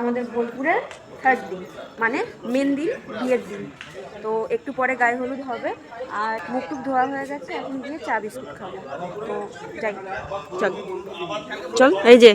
আমাদের বোলপুরের থার্ড দিন মানে মেন দিন বিয়ের দিন। তো একটু পরে গায়ে হলুদ হবে আর মুখ টুক ধোয়া হয়ে গেছে এখন গিয়ে চা বিস্কুট খাব। তো যাই। চল। চল এই যে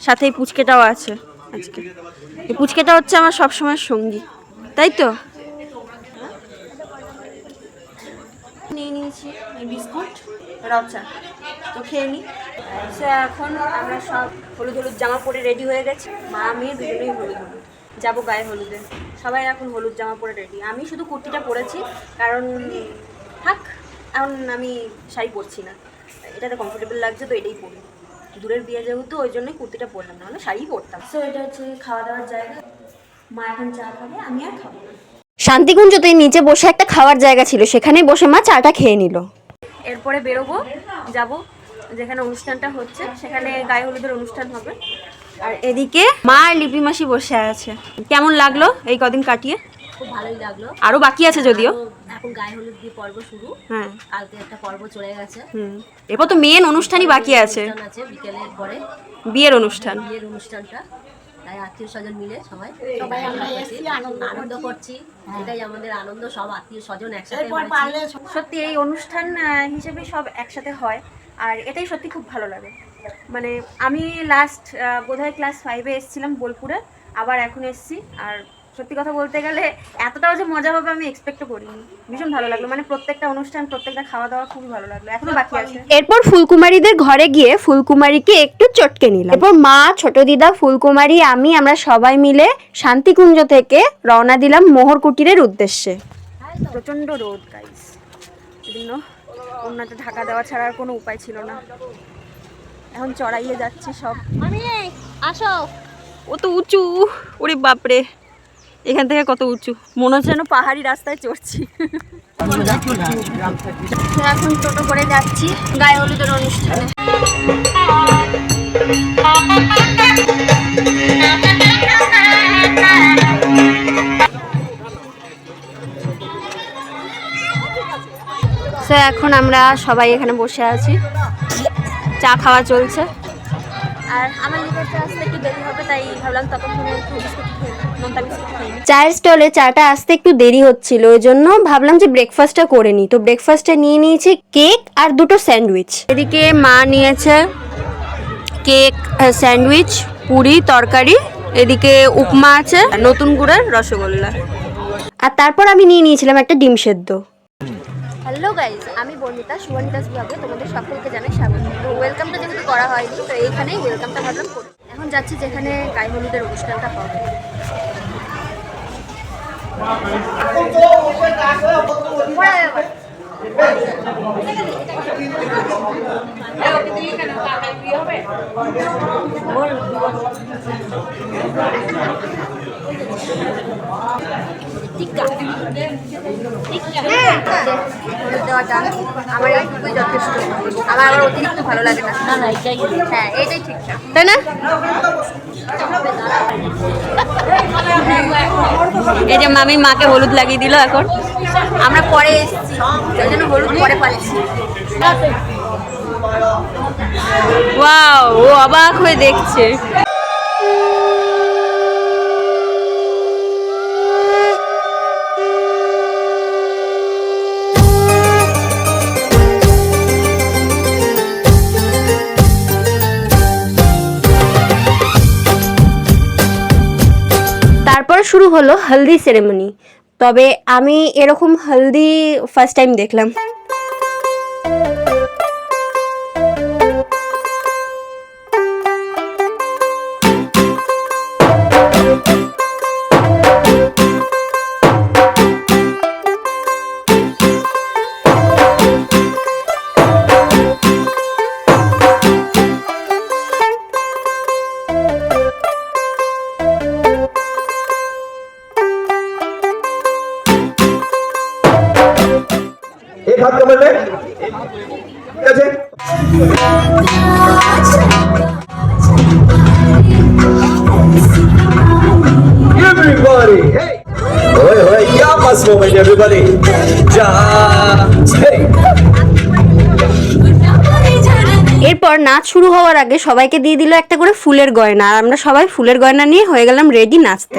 সাথে এই পুচকেটাও আছে আজকে। এই পুচকেটা হচ্ছে আমার সবসময় সঙ্গী তাই তো? নিয়ে নিয়েছি এই বিস্কুট রচা তো খেয়ে নিই সে এখন আমরা সব হলুদ হলুদ জামা পরে রেডি হয়ে গেছি। মা মেয়ে দুজনেই হলুদ হলুদ। যাব গায়ে হলুদে। সবাই এখন হলুদ জামা পরে রেডি আমি শুধু কুর্তিটা পরেছি কারণ থাক এখন আমি শাড়ি পরছি না। এটাতে কমফোর্টেবল লাগছে তো এটাই পরি। দূরের বিয়ে যেহেতু ওই জন্যই কুর্তিটা পরলাম না মানে শাড়িই পরতাম। সো এটা হচ্ছে খাওয়া দাওয়ার জায়গা। মা এখন চা খাবে আমি আর খাব না। শান্তিকুঞ্জতে নিচে বসে একটা খাওয়ার জায়গা ছিল সেখানে বসে মা চাটা খেয়ে নিল। এরপরে বেরোবো যাব। যেখানে অনুষ্ঠানটা হচ্ছে সেখানে গায়ে হলুদের অনুষ্ঠান হবে। আর এদিকে মা আর লিপি মাসি বসে আছে। কেমন লাগল এই কদিন কাটিয়ে? খুব ভালোই লাগল। আরও বাকি আছে যদিও। এখন গায়ে হলুদ দিয়ে পর্ব শুরু। হ্যাঁ। কালকে একটা পর্ব চলে গেছে। হুম। এরপর তো মেন অনুষ্ঠানই বাকি আছে। অনুষ্ঠান আছে বিকেলের পরে। বিয়ের অনুষ্ঠান। বিয়ের অনুষ্ঠানটা। তাই আত্মীয় স্বজন মিলে সবাই সবাই আমরা এসেছি আনন্দ করছি। এটাই আমাদের আনন্দ। সব আত্মীয় স্বজন একসাথে সত্যি এই অনুষ্ঠান হিসেবে সব একসাথে হয়। আর এটাই সত্যি খুব ভালো লাগে। মানে আমি লাস্ট বোধহয় ক্লাস ফাইভে এসেছিলাম বোলপুরে আবার এখন এসেছি। আর সত্যি কথা বলতে গেলে এতটাও যে মজা হবে আমি এক্সপেক্টও করিনি। ভীষণ ভালো লাগল। মানে প্রত্যেকটা অনুষ্ঠান প্রত্যেকটা খাওয়া দাওয়া খুবই ভালো লাগল। এখনও বাকি আছে। এরপর ফুলকুমারীদের ঘরে গিয়ে ফুলকুমারীকে একটু চটকে নিলাম। এরপর মা ছোট দিদা ফুলকুমারী আমি আমরা সবাই মিলে শান্তিকুঞ্জ থেকে রওনা দিলাম মোহর কুটিরের উদ্দেশ্যে। প্রচণ্ড রোদ গাইস সেজন্য ওনাতে ঢাকা দেওয়া ছাড়া আর কোনো উপায় ছিল না। এখন চড়াইয়ে যাচ্ছি সব। আসো। ও তো উঁচু। ওরে বাপরে। এখান থেকে কত উঁচু? মনে হচ্ছে যেন পাহাড়ি রাস্তায় চড়ছি। এখন টোটো করে যাচ্ছি গায়ে হলুদের অনুষ্ঠানে। এখন আমরা সবাই এখানে বসে আছি। চা খাওয়া চলছে। আর আমার আসতে একটু দেরি হবে তাই ভাবলাম ততক্ষণে একটু বিস্কুট। চায়ের স্টলে চাটা আসতে একটু দেরি হচ্ছিল ওই জন্য ভাবলাম যে ব্রেকফাস্টটা করে নিই তো ব্রেকফাস্টে নিয়ে নিয়েছি কেক আর দুটো স্যান্ডউইচ। এদিকে মা নিয়েছে কেক স্যান্ডউইচ পুরি তরকারি। এদিকে উপমা আছে নতুন গুড়ের রসগোল্লা। আর তারপর আমি নিয়ে নিয়েছিলাম একটা ডিম সেদ্ধ। হ্যালো গাইজ আমি বর্ণিতা সুবর্ণিতাস ব্লগে তোমাদের সকলকে জানাই স্বাগত। তো ওয়েলকামটা যেহেতু করা হয়নি, তো এইখানেই ওয়েলকামটা ভাবলাম করি। এখন যাচ্ছি যেখানে গায়ে হলুদের অনুষ্ঠানটা হবে। হলুদ দেওয়াটা আমার এইটুকুই যথেষ্ট। আমার আবার অতিরিক্ত ভালো লাগে না। না না এটাই। হ্যাঁ এইটাই ঠিকঠাক তাই না? এই যে মামি মাকে হলুদ লাগিয়ে দিল এখন। আমরা পরে এসেছি। ওই জন্য হলুদ পরে পাচ্ছি ওয়াও ও অবাক হয়ে দেখছে। তারপর শুরু হলো হলদি সেরেমনি তবে আমি এরকম হলদি ফার্স্ট টাইম দেখলাম। এই ভাত কামালে এরপর নাচ শুরু হওয়ার আগে সবাইকে দিয়ে দিল একটা করে ফুলের গয়না আর আমরা সবাই ফুলের গয়না নিয়ে হয়ে গেলাম রেডি নাচতে।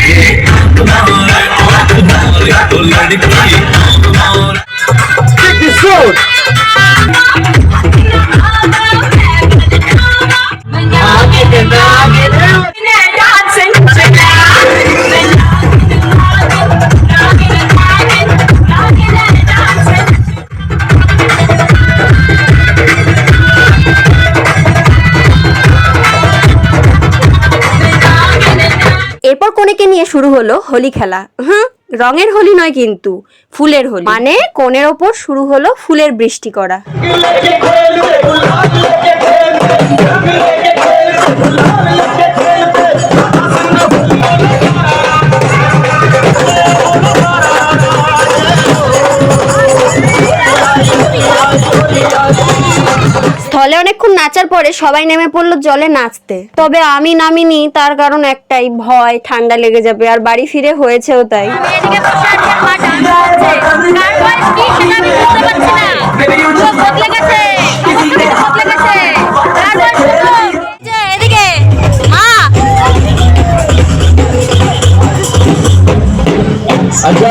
Take this road. শুরু হলো হোলি খেলা। হুম, রঙের হোলি নয় কিন্তু, ফুলের হোলি। মানে কনের ওপর শুরু হলো ফুলের বৃষ্টি করা। নাচার পরে সবাই নেমে পড়ল জলে নাচতে। তবে আমি নামিনি তার কারণ একটাই ভয় ঠান্ডা লেগে যাবে আর বাড়ি ফিরে হয়েছেও তাই। আচ্ছা।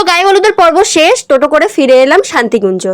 তো গায়ে হলুদের পর্ব শেষ টোটো করে ফিরে এলাম শান্তিগুঞ্জ